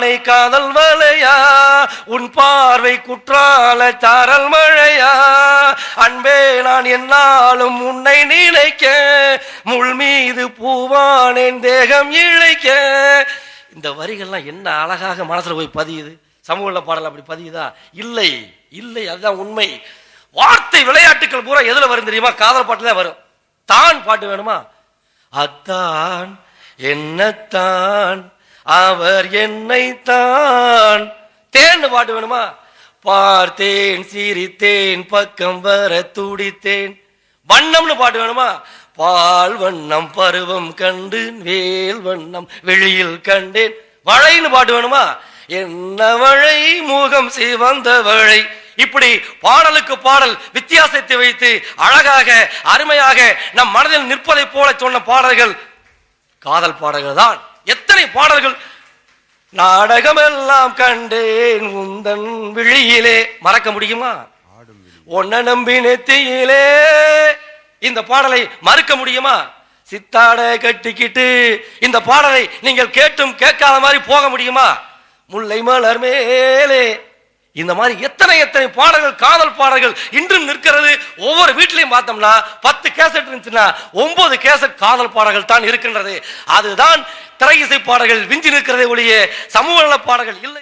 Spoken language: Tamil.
ஆணை காதல் வலையா உன் பார்வை குற்றால சாரல் மழையா? அன்பே நான் என்னாலும் உன்னை நினைக்க முள் மீது பூவானேன் தேகம் இழைக்க. இந்த வரிகள்லாம் என்ன அழகாக மனசுல போய் பதியுது? சமூக பாடல் அப்படி பதியுதா? இல்லை இல்லை அதுதான் உண்மை. வார்த்தை விளையாட்டுகள் பூரா எதுல வரும் தெரியுமா? காதல் பாட்டுல வரும். தான் பாட்டு வேணுமா? அத்தான் என்னத்தான்? அவர் என்னைத்தான் தேன்னு பாட்டு வேணுமா? பார்த்தேன் சிரித்தேன் பக்கம் வர துடித்தேன். வண்ணம்னு பாட்டு வேணுமா? பால் வண்ணம் பருவம் கண்டு வேல் வண்ணம் வெளியில் கண்டேன். வளைன்னு பாட்டு வேணுமா? என்ன வழை முகம் சிவந்த வழை இப்படி பாடலுக்கு பாடல் வித்தியாசத்தை வைத்து அழகாக அருமையாக நம் மனதில் நிற்பதை போல சொன்ன பாடல்கள் காதல் பாடல்கள் தான் எத்தனை பாடல்கள்? நாடகமெல்லாம் கண்டேன் உந்தன் விழியிலே. மறக்க முடியுமா? ஒன்ன நம்பி நெத்தியிலே. இந்த பாடலை மறுக்க முடியுமா? சித்தாட கட்டிக்கிட்டு இந்த பாடலை நீங்கள் கேட்டும் கேட்காத மாதிரி போக முடியுமா? முல்லை மலர் மேலே இந்த மாதிரி எத்தனை எத்தனை பாடல்கள் காதல் பாடல்கள் இன்றும் நிற்கிறது. ஒவ்வொரு வீட்லையும் பார்த்தோம்னா பத்து கேசட் இருந்துச்சுன்னா ஒன்பது கேசட் காதல் பாடல்கள் தான் இருக்கின்றது. அதுதான் திரை இசை பாடல்கள் விஞ்சி நிற்கிறதே ஒழிய சமூக நல பாடல்கள் இல்லை.